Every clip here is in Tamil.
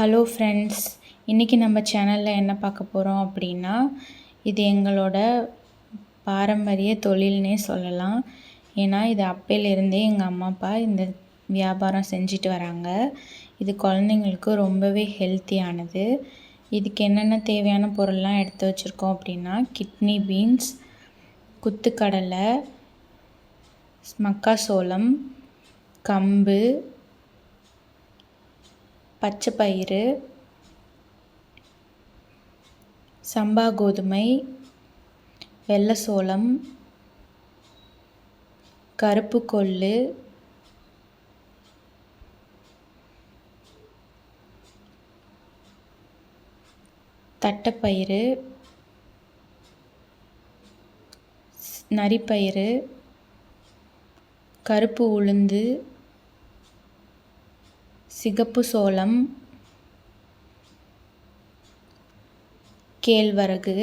ஹலோ ஃப்ரெண்ட்ஸ் இன்றைக்கி நம்ம சேனலில் என்ன பார்க்க போகிறோம் அப்படின்னா இது எங்களோட பாரம்பரிய தொழில்னே சொல்லலாம். ஏன்னா இது அப்பையிலேருந்தே எங்கள் அம்மா அப்பா இந்த வியாபாரம் செஞ்சுட்டு வராங்க. இது குழந்தைங்களுக்கு ரொம்பவே ஹெல்த்தியானது இதுக்கு என்னென்ன தேவையான பொருள்லாம் எடுத்து வச்சுருக்கோம் அப்படின்னா கிட்னி பீன்ஸ் குத்துக்கடலை மக்காசோளம் கம்பு பச்சை பயிறு சம்பா கோதுமை வெள்ளை சோளம் கருப்பு கொள்ளு தட்டைப்பயிறு நரிப்பயிறு கருப்பு உளுந்து சிகப்பு சோளம் கேழ்வரகு.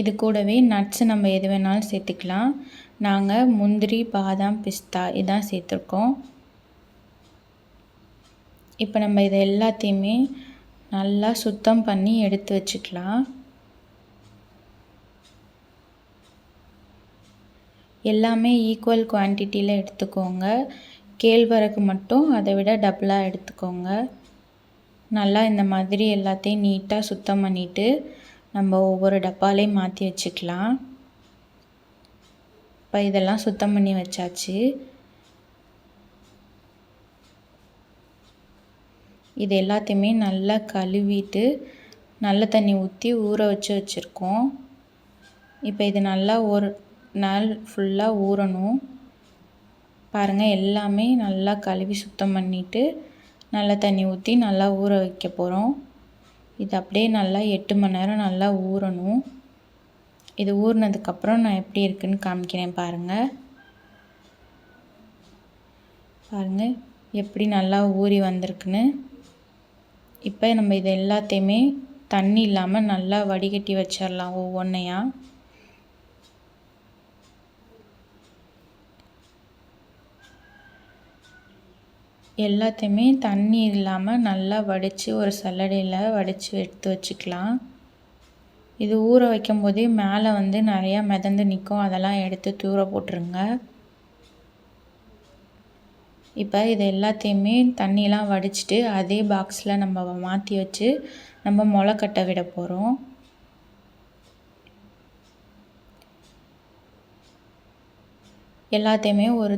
இது கூடவே நட்ஸு நம்ம எது வேணாலும் சேர்த்துக்கலாம். நாங்கள் முந்திரி பாதாம் பிஸ்தா இதான் சேர்த்துருக்கோம். இப்போ நம்ம இதை எல்லாத்தையுமே நல்லா சுத்தம் பண்ணி எடுத்து வச்சுக்கலாம். எல்லாமே ஈக்குவல் குவான்டிட்டியில் எடுத்துக்கோங்க. கேழ்வரகு மட்டும் அதை விட டபுளாக எடுத்துக்கோங்க. நல்லா இந்த மாதிரி எல்லாத்தையும் நீட்டாக சுத்தம் பண்ணிவிட்டு நம்ம ஒவ்வொரு டப்பாலையும் மாற்றி வச்சுக்கலாம். இப்போ இதெல்லாம் சுத்தம் பண்ணி வச்சாச்சு. இது எல்லாத்தையுமே நல்லா கழுவிட்டு நல்ல தண்ணி ஊற்றி ஊற வச்சு வச்சுருக்கோம். இப்போ இது நல்லா ஒரு நாள் ஃபுல்லாக ஊறணும். பாருங்கள் எல்லாமே நல்லா கழுவி சுத்தம் பண்ணிவிட்டு நல்லா தண்ணி ஊற்றி நல்லா ஊற வைக்க போகிறோம் இது அப்படியே நல்லா எட்டு மணி நேரம் நல்லா ஊறணும். இது ஊறினதுக்கப்புறம் நான் எப்படி இருக்குன்னு காமிக்கிறேன் பாருங்கள் பாருங்கள் எப்படி நல்லா ஊறி வந்திருக்குன்னு. இப்போ நம்ம இது எல்லாத்தையுமே தண்ணி இல்லாமல் நல்லா வடிகட்டி வச்சிடலாம் ஒவ்வொன்றையாக எல்லாத்தையுமே தண்ணி இல்லாமல் நல்லா வடித்து ஒரு சல்லடையில் வடித்து எடுத்து வச்சுக்கலாம். இது ஊற வைக்கும் போதே மேலே வந்து நிறையா மிதந்து நிற்கும் அதெல்லாம் எடுத்து தூர போட்டுருங்க. இப்போ இது எல்லாத்தையுமே தண்ணியெலாம் வடிச்சிட்டு அதே பாக்ஸில் நம்ம மாற்றி வச்சு நம்ம முளை விட போகிறோம் எல்லாத்தையுமே ஒரு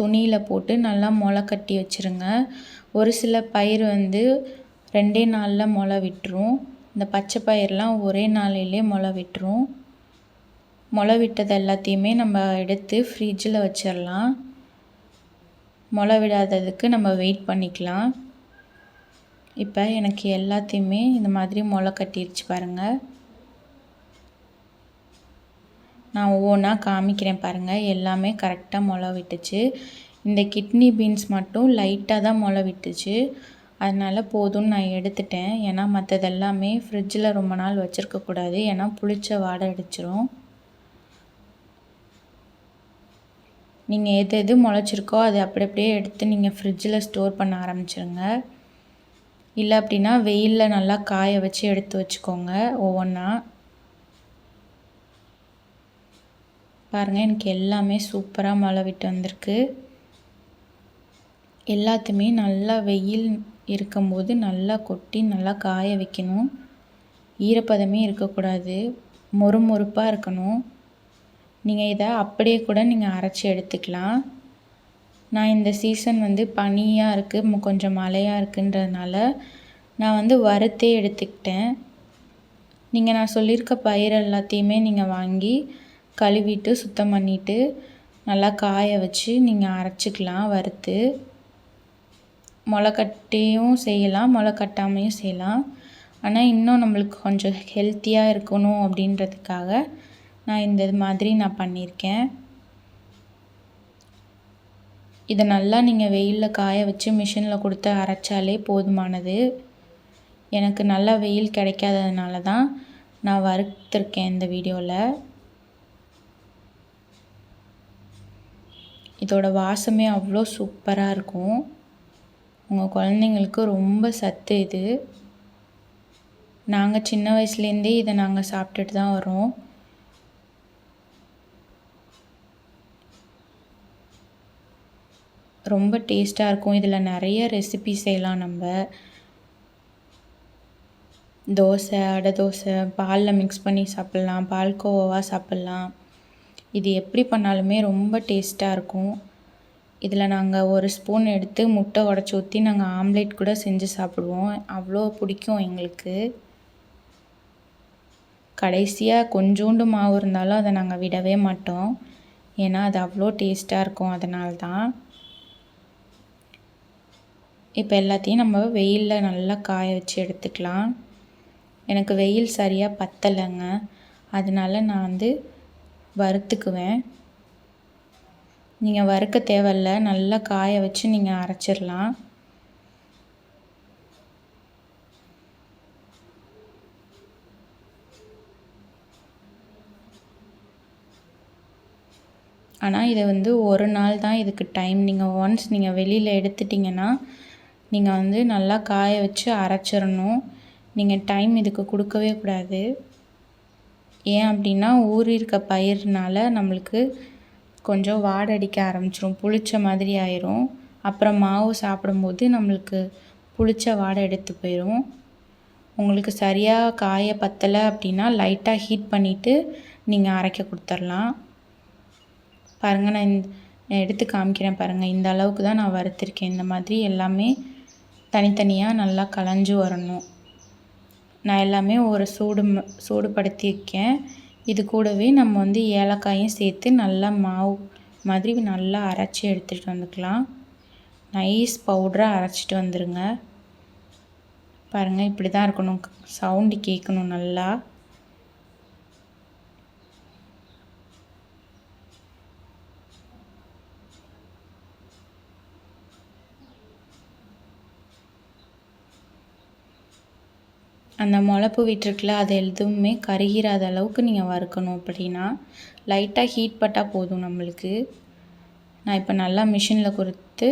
துணியில் போட்டு நல்லா முளை கட்டி வச்சுருங்க. ஒரு சில பயிர் வந்து ரெண்டே நாளில் முளை விட்டுரும். இந்த பச்சை பயிரெலாம் ஒரே நாளிலே முளை விட்டுரும். முளை விட்டது எல்லாத்தையுமே நம்ம எடுத்து ஃப்ரிட்ஜில் வச்சிடலாம் முளை விடாததுக்கு நம்ம வெயிட் பண்ணிக்கலாம். இப்போ எனக்கு எல்லாத்தையுமே இந்த மாதிரி முளை கட்டிருச்சு பாருங்கள் நான் ஒவ்வொன்றா காமிக்கிறேன் பாருங்கள் எல்லாமே கரெக்டாக முளை விட்டுச்சு. இந்த கிட்னி பீன்ஸ் மட்டும் லைட்டாக தான் முளை விட்டுச்சு. அதனால் போதும்னு நான் எடுத்துட்டேன். ஏன்னா மற்றது எல்லாமே ஃப்ரிட்ஜில் ரொம்ப நாள் வச்சுருக்கக்கூடாது ஏன்னா புளிச்ச வாடை அடிச்சிரும். நீங்கள் எது எது முளைச்சிருக்கோ அதை அப்படி அப்படியே எடுத்து நீங்கள் ஃப்ரிட்ஜில் ஸ்டோர் பண்ண ஆரம்பிச்சிருங்க. இல்லை அப்படின்னா வெயிலில் நல்லா காய வச்சு எடுத்து வச்சுக்கோங்க ஒவ்வொன்றா பாருங்கள் எனக்கு எல்லாமே சூப்பராக மழை விட்டு வந்திருக்கு. எல்லாத்தையுமே நல்லா வெயில் இருக்கும்போது நல்லா கொட்டி நல்லா காய வைக்கணும். ஈரப்பதமே இருக்கக்கூடாது. மொறுமொறுப்பாக இருக்கணும். நீங்கள் இதை அப்படியே கூட நீங்கள் அரைச்சி எடுத்துக்கலாம். நான் இந்த சீசன் வந்து பனியாக இருக்குது கொஞ்சம் மழையாக இருக்குன்றதுனால நான் வந்து வறுத்தே எடுத்துக்கிட்டேன். நீங்கள் நான் சொல்லியிருக்க பயிர் எல்லாத்தையுமே நீங்கள் வாங்கி கழுவிட்டு சுத்தம் பண்ணிவிட்டு நல்லா காய வச்சு நீங்கள் அரைச்சிக்கலாம் வறுத்து. முளை கட்டியும் செய்யலாம் முளைக்கட்டாமையும் செய்யலாம். ஆனால் இன்னும் நம்மளுக்கு கொஞ்சம் ஹெல்த்தியாக இருக்கணும் அப்படின்றதுக்காக நான் இந்த மாதிரி நான் பண்ணியிருக்கேன். இதை நல்லா நீங்கள் வெயிலில் காய வச்சு மிஷினில் கொடுத்து அரைச்சாலே போதுமானது. எனக்கு நல்லா வெயில் கிடைக்காததுனால தான் நான் வறுத்துருக்கேன் இந்த வீடியோவில் இதோட வாசமே அவ்வளோ சூப்பராக இருக்கும். உங்கள் குழந்தைங்களுக்கு ரொம்ப சத்து இது. நாங்கள் சின்ன வயசுலேருந்தே இதை நாங்கள் சாப்பிட்டுட்டு தான் வரோம். ரொம்ப டேஸ்ட்டாக இருக்கும். இதில் நிறைய ரெசிபி செய்யலாம் நம்ம. தோசை அடை தோசை பாலில் மிக்ஸ் பண்ணி சாப்பிட்லாம். பால்கோவாவாக சாப்பிட்லாம். இது எப்படி பண்ணாலுமே ரொம்ப டேஸ்ட்டாக இருக்கும். இதில் நாங்கள் ஒரு ஸ்பூன் எடுத்து முட்டை உடச்சி ஊற்றி நாங்கள் ஆம்லேட் கூட செஞ்சு சாப்பிடுவோம். அவ்வளோ பிடிக்கும் எங்களுக்கு. கடைசியாக கொஞ்சோண்டு மாவு இருந்தாலும் அதை நாங்கள் விடவே மாட்டோம். ஏன்னா அது அவ்வளோ டேஸ்ட்டாக இருக்கும் அதனால தான் இப்போ எல்லாத்தையும் நம்ம வெயிலில் நல்லா காய வச்சு எடுத்துக்கலாம். எனக்கு வெயில் சரியாக பத்தலைங்க. அதனால நான் வந்து வறுத்துக்குவேன். நீங்கள் வறுக்க தேவையில்ல. நல்லா காய வச்சு நீங்கள் அரைச்சிடலாம். ஆனால் இதை வந்து ஒரு நாள் தான் இதுக்கு டைம். நீங்கள் ஒன்ஸ் நீங்கள் வெளியில் எடுத்துட்டிங்கன்னா நீங்கள் வந்து நல்லா காய வச்சு அரைச்சிடணும். நீங்கள் டைம் இதுக்கு கொடுக்கவே கூடாது. ஏன் அப்படின்னா ஊறி இருக்க பயிர்னால நம்மளுக்கு கொஞ்சம் வாடை அடிக்க ஆரம்பிச்சிரும் புளிச்ச மாதிரி ஆயிரும். அப்புறம் மாவு சாப்பிடும்போது நம்மளுக்கு புளிச்ச வாடை எடுத்து போயிடும் உங்களுக்கு சரியாக காய பத்தலை அப்படின்னா லைட்டாக ஹீட் பண்ணிவிட்டு நீங்கள் அரைக்க கொடுத்துர்லாம் பாருங்கள் நான் இந்த எடுத்து காமிக்கிறேன் பாருங்கள் இந்த அளவுக்கு தான் நான் வறுத்துருக்கேன். இந்த மாதிரி எல்லாமே தனித்தனியாக நல்லா கலைஞ்சி வரணும். நான் எல்லாமே ஒரு சூடு சூடுபடுத்தியிருக்கேன். இது கூடவே நம்ம வந்து ஏலக்காயும் சேர்த்து நல்லா மாவு மாதிரி நல்லா அரைச்சி எடுத்துகிட்டு வந்துக்கலாம். நைஸ் பவுடராக அரைச்சிட்டு வந்துடுங்க பாருங்கள் இப்படி தான் இருக்கணும். சவுண்டு கேட்கணும் நல்லா. அந்த முளப்பு விட்டுருக்குல அது எதுவுமே கருகிராத அளவுக்கு நீங்கள் வறுக்கணும் அப்படின்னா லைட்டாக ஹீட் பட்டால் போதும் நம்மளுக்கு. நான் இப்போ நல்லா மிஷினில் கொடுத்து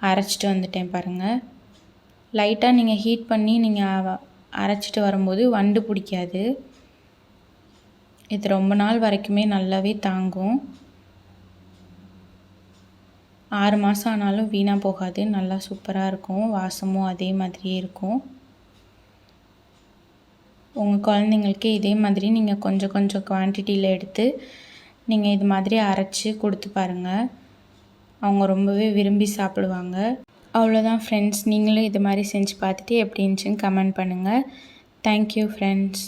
அரைச்சிட்டு வந்துட்டேன் பாருங்கள் லைட்டாக நீங்கள் ஹீட் பண்ணி நீங்கள் அரைச்சிட்டு வரும்போது வண்டு பிடிக்காது. இது ரொம்ப நாள் வரைக்குமே நல்லாவே தாங்கும். ஆறு மாதம் ஆனாலும் வீணாக போகாது. நல்லா சூப்பராக இருக்கும். வாசமும் அதே மாதிரியே இருக்கும். உங்கள் குழந்தைங்களுக்கு இதே மாதிரி நீங்கள் கொஞ்சம் கொஞ்சம் குவான்டிட்டியில் எடுத்து நீங்கள் இது மாதிரி அரைச்சி கொடுத்து பாருங்கள் அவங்க ரொம்பவே விரும்பி சாப்பிடுவாங்க. அவ்வளோதான் ஃப்ரெண்ட்ஸ் நீங்களும் இது மாதிரி செஞ்சு பார்த்துட்டு எப்படி இருந்துச்சுன்னு கமெண்ட் பண்ணுங்கள் தேங்க்யூ ஃப்ரெண்ட்ஸ்